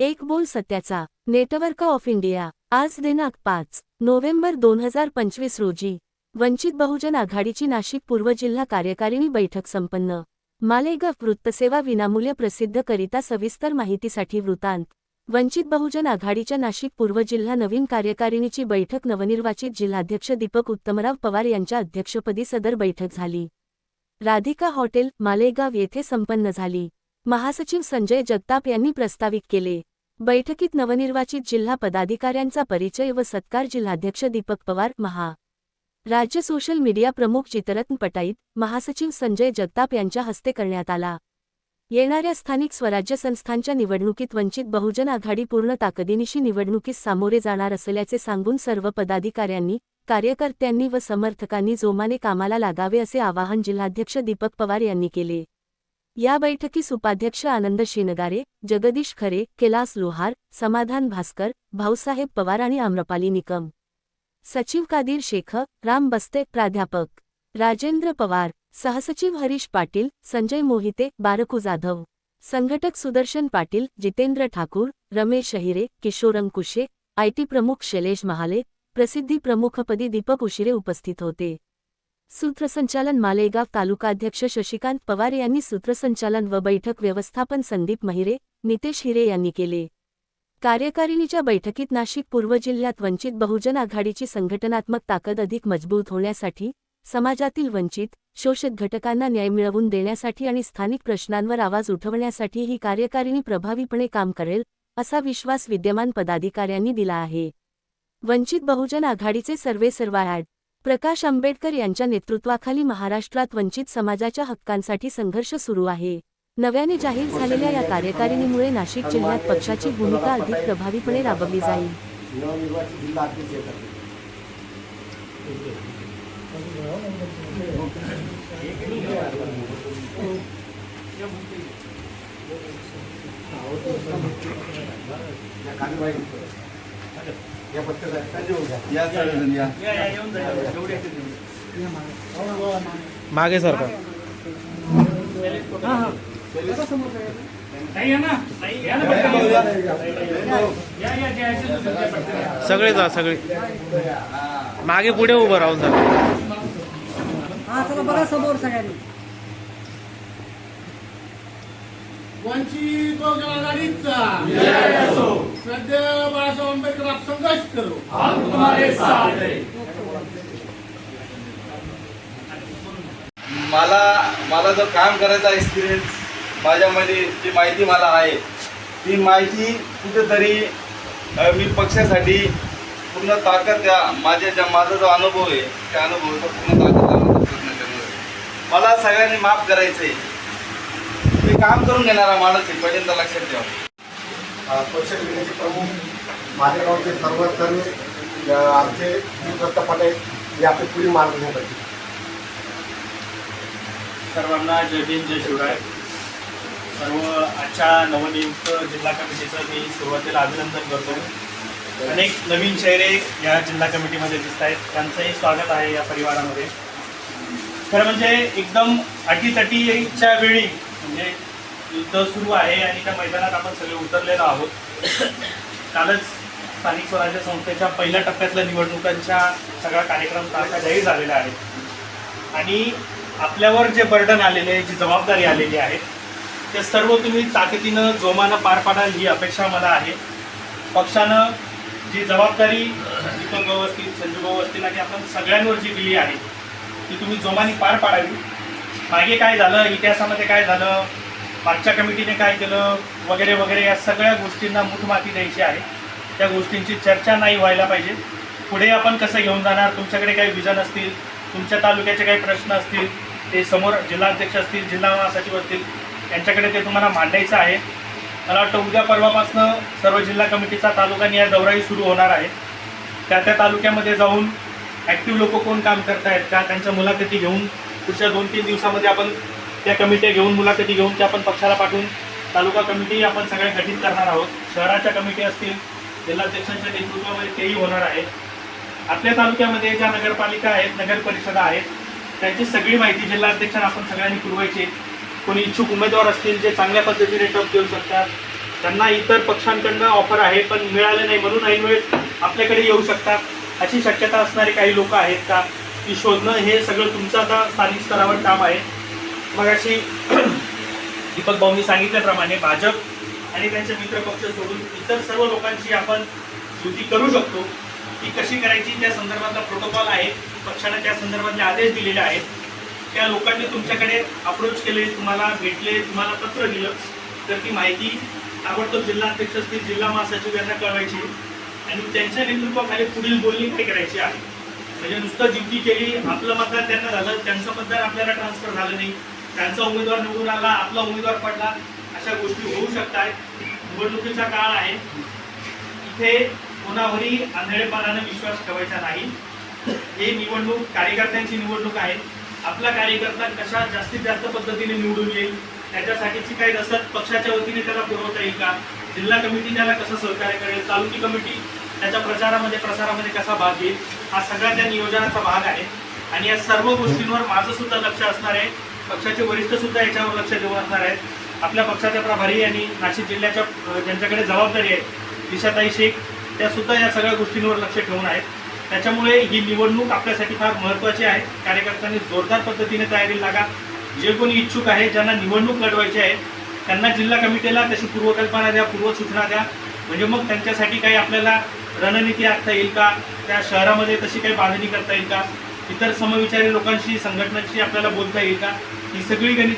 एक बोल सत्याचा नेटवर्क ऑफ इंडिया आज दिनांक पाच नोव्हेंबर दोन हजार पंचवीस रोजी. वंचित बहुजन आघाडीची नाशिक पूर्व जिल्हा कार्यकारिणी बैठक संपन्न. मालेगाव वृत्तसेवा विनामूल्य प्रसिद्ध करिता सविस्तर माहितीसाठी वृत्तांत. वंचित बहुजन आघाडीच्या नाशिक पूर्व जिल्हा नवीन कार्यकारिणीची बैठक नवनिर्वाचित जिल्हाध्यक्ष दीपक उत्तमराव पवार यांच्या अध्यक्षपदी सदर बैठक झाली. राधिका हॉटेल मालेगाव येथे संपन्न झाली. महासचिव संजय जगताप यांनी प्रस्तावित केले. बैठकीत नवनिर्वाचित जिल्हा पदाधिकाऱ्यांचा परिचय व सत्कार जिल्हाध्यक्ष दीपक पवार महा. राज्य सोशल मीडिया प्रमुख चितरत्न पटाईत महासचिव संजय जगताप यांच्या हस्ते करण्यात आला. येणाऱ्या स्थानिक स्वराज्य संस्थांच्या निवडणुकीत वंचित बहुजन आघाडी पूर्ण ताकदीनिशी निवडणुकीस सामोरे जाणार असल्याचे सांगून सर्व पदाधिकाऱ्यांनी कार्यकर्त्यांनी व समर्थकांनी जोमाने कामाला लागावे असे आवाहन जिल्हाध्यक्ष दीपक पवार यांनी केले. या बैठकीस उपाध्यक्ष आनंद शिनगारे जगदीश खरे कैलास लोहार समाधान भास्कर भाऊसाहेब पवार आणि आम्रपाली निकम. सचिव कादीर शेख राम बस्ते प्राध्यापक. राजेंद्र पवार सहसचिव हरीश पाटील संजय मोहिते बारकू जाधव. संघटक सुदर्शन पाटील जितेंद्र ठाकूर रमेश अहिरे किशोर अंकुशे आयटी प्रमुख शैलेश महाले प्रसिद्धी प्रमुखपदी दीपक उशिरे उपस्थित होते. सूत्रसंचालन मालेगाव तालुकाध्यक्ष शशिकांत पवार यांनी सूत्रसंचालन व बैठक व्यवस्थापन संदीप महिरे नितेश हिरे यांनी केले. कार्यकारिणीच्या बैठकीत नाशिक पूर्व जिल्ह्यात वंचित बहुजन आघाडीची संघटनात्मक ताकद अधिक मजबूत होण्यासाठी समाजातील वंचित शोषित घटकांना न्याय मिळवून देण्यासाठी आणि स्थानिक प्रश्नांवर आवाज उठवण्यासाठी ही कार्यकारिणी प्रभावीपणे काम करेल असा विश्वास विद्यमान पदाधिकाऱ्यांनी दिला आहे. वंचित बहुजन आघाडीचे सर्वे सर्वा ॲड. प्रकाश आंबेडकर यांच्या नेतृत्वाखाली महाराष्ट्रात वंचित समाजाच्या हक्कांसाठी संघर्ष सुरू आहे. नव्याने जाहीर झालेल्या या कार्यकारिणीमुळे नाशिक जिल्ह्यात पक्षाची भूमिका अधिक प्रभावीपणे राबवली जाईल नवनिर्वाचित जिल्हा अध्यक्ष येतात. या. मागे सरका सगळे जा सगळे. मागे पुढे उभं राहून हा बघा समोर सगळ्यांनी. वंचित बहुजन आघाडीचा सध्या बाळासाहेब आंबेडकर आप संघर्ष करो. मला मला जो काम करायचा एक्सपिरियन्स माझ्यामध्ये जी माहिती मला आहे ती माहिती कुठेतरी मी पक्षासाठी पूर्ण ताकद त्या माझ्या ज्या माझा जो अनुभव आहे त्या अनुभवाचा पूर्ण ताकद लावण्याचा प्रयत्न करणार आहे. मला सगळ्यांनी माफ करायचं आहे मी काम करून घेणारा माणूस आहे पहिल्यांदा लक्षात ठेवा. पक्ष समितीचे प्रमुख मालेगावचे सर्व सर्व आमचे दत्त पटेल हे आपले पुढील मार्गदर्शन करतील सर्वांना जय भीम जय शिवराय. सर्व आजच्या नवनियुक्त जिल्हा कमिटीचं मी सुरुवातीला अभिनंदन करतो. अनेक नवीन चेहरे या जिल्हा कमिटीमध्ये दिसत आहेत. त्यांचंही स्वागत आहे या परिवारामध्ये. खरं म्हणजे एकदम अटीतटीच्या वेळी म्हणजे युद्ध सुरू आहे आणि त्या मैदानात आपण सगळे उतरलेलो आहोत. कालच स्थानिक स्वराज्य संस्थेच्या पहिल्या टप्प्यातल्या निवडणुकांच्या सगळा कार्यक्रम तारखा जाहीर झालेला आहे. आणि आपल्यावर जे बर्डन आलेले आहे जी जबाबदारी आलेली आहे ते सर्व तुम्ही ताकदीनं जोमानं पार पाडाल ही अपेक्षा मला आहे. पक्षानं जी जबाबदारी दीपक भाऊ असतील संजू भाऊ असतील आणि आपण सगळ्यांवर जी दिली आहे ती तुम्ही जोमाने पार पाडावी. मागे काय झालं? इतिहासामध्ये काय झालं? मागच्या कमिटीने काय केलं? वगैरे वगैरे या सगळ्या गोष्टींना मूठमाती द्यायची आहे. त्या गोष्टींची चर्चा नाही व्हायला पाहिजे. पुढे आपण कसं घेऊन जाणार? तुमच्याकडे काही विजन असतील? तुमच्या तालुक्याचे काही प्रश्न असतील? ते समोर जिल्हाध्यक्ष असतील जिल्हा महासचिव असतील यांच्याकडे ते तुम्हाला मांडायचं आहे. मला वाटतं उद्या परवापासनं सर्व जिल्हा कमिटीचा तालुका निहाय दौराही सुरू होणार आहे. त्या त्या तालुक्यामध्ये जाऊन ॲक्टिव्ह लोक कोण काम करतायत आहेत का? त्यांच्या मुलाखती घेऊन पुढच्या दोन तीन दिवसामध्ये आपण त्या कमिट्या घेऊन मुलाखती घेऊन त्या आपण पक्षाला पाठवून तालुका कमिटी आपण सगळ्या गठीत करणार आहोत. शहराच्या कमिटी असतील जिल्हाध्यक्षांच्या नेतृत्वामध्ये तेही होणार आहे. आपल्या तालुक्यामध्ये ज्या नगरपालिका आहेत नगर परिषदा आहेत त्यांची सगळी माहिती जिल्हाध्यक्षांना आपण सगळ्यांनी पुरवायची. कोणी इच्छुक उमेदवार असतील जे चांगल्या पद्धतीने टप देऊ शकतात. त्यांना इतर पक्षांकडनं ऑफर आहे पण मिळाले नाही म्हणून ऐन वेळेस आपल्याकडे येऊ शकतात. अशी शक्यता असणारे काही लोक आहेत का? की शोधणं हे सगळं तुमचं आता स्थानिक स्तरावर काम आहे. मग अशी दीपक भाऊंनी सांगितल्याप्रमाणे भाजप आणि त्यांचे मित्रपक्ष सोडून इतर सर्व लोकांची आपण युती करू शकतो. ती कशी करायची त्या संदर्भातला प्रोटोकॉल आहे. पक्षाने त्या संदर्भातले आदेश दिलेले आहेत. त्या लोकांनी तुमच्याकडे अप्रोच केले तुम्हाला भेटले तुम्हाला पत्र दिलं. तर ती माहिती ताबडतोब जिल्हाध्यक्ष असतील जिल्हा महासचिव यांना कळवायची आणि त्यांच्या नेतृत्वाखाली पुढील बोलणी काय करायची आहे? म्हणजे नुसतं जिंकी केली आपलं मतदार त्यांना झालं. त्यांचं मतदार आपल्याला ट्रान्सफर झालं नाही. त्यांचा उमेदवार निवडून आला आपला उमेदवार पडला. अशा गोष्टी होऊ शकतात निवडणुकीचा काळ आहे. इथे कोणावरही आंधळेपणानं विश्वास ठेवायचा नाही. हे निवडणूक कार्यकर्त्यांची निवडणूक आहे. आपला कार्यकर्ता कशा जास्तीत जास्त पद्धतीने निवडून येईल? त्याच्यासाठीची काही रसद पक्षाच्या वतीने त्याला पुरवता येईल का? जिल्हा कमिटी त्याला कसं सहकार्य करेल? तालुकी कमिटी त्याच्या प्रचारामध्ये प्रसारामध्ये कसा भाग घेईल? हा सगळा त्या नियोजनाचा भाग आहे. आणि या सर्व गोष्टींवर माझं सुद्धा लक्ष असणार आहे. पक्षाचे वरिष्ठ सुद्धा याच्यावर लक्ष देऊ असणार आहेत. आपल्या पक्षाच्या प्रभारी आणि नाशिक जिल्ह्याच्या ज्यांच्याकडे जबाबदारी आहे दिशाताई शेख त्या सुद्धा या सगळ्या गोष्टींवर लक्ष ठेवून आहेत. त्याच्यामुळे ही निवडणूक आपल्यासाठी फार महत्त्वाची आहे. कार्यकर्त्यांनी जोरदार पद्धतीने तयारी लागा. जे कोणी इच्छुक आहे ज्यांना निवडणूक लढवायची आहे त्यांना जिल्हा कमिटीला तशी पूर्वकल्पना द्या पूर्वसूचना द्या. म्हणजे मग त्यांच्यासाठी काही आपल्याला रणनीती आखता येईल का? त्या शहरामध्ये तशी काही बांधणी करता येईल का? इतर समविचारी लोकांशी संघटनांशी आपल्याला बोलता येईल का? ही सगळी गणित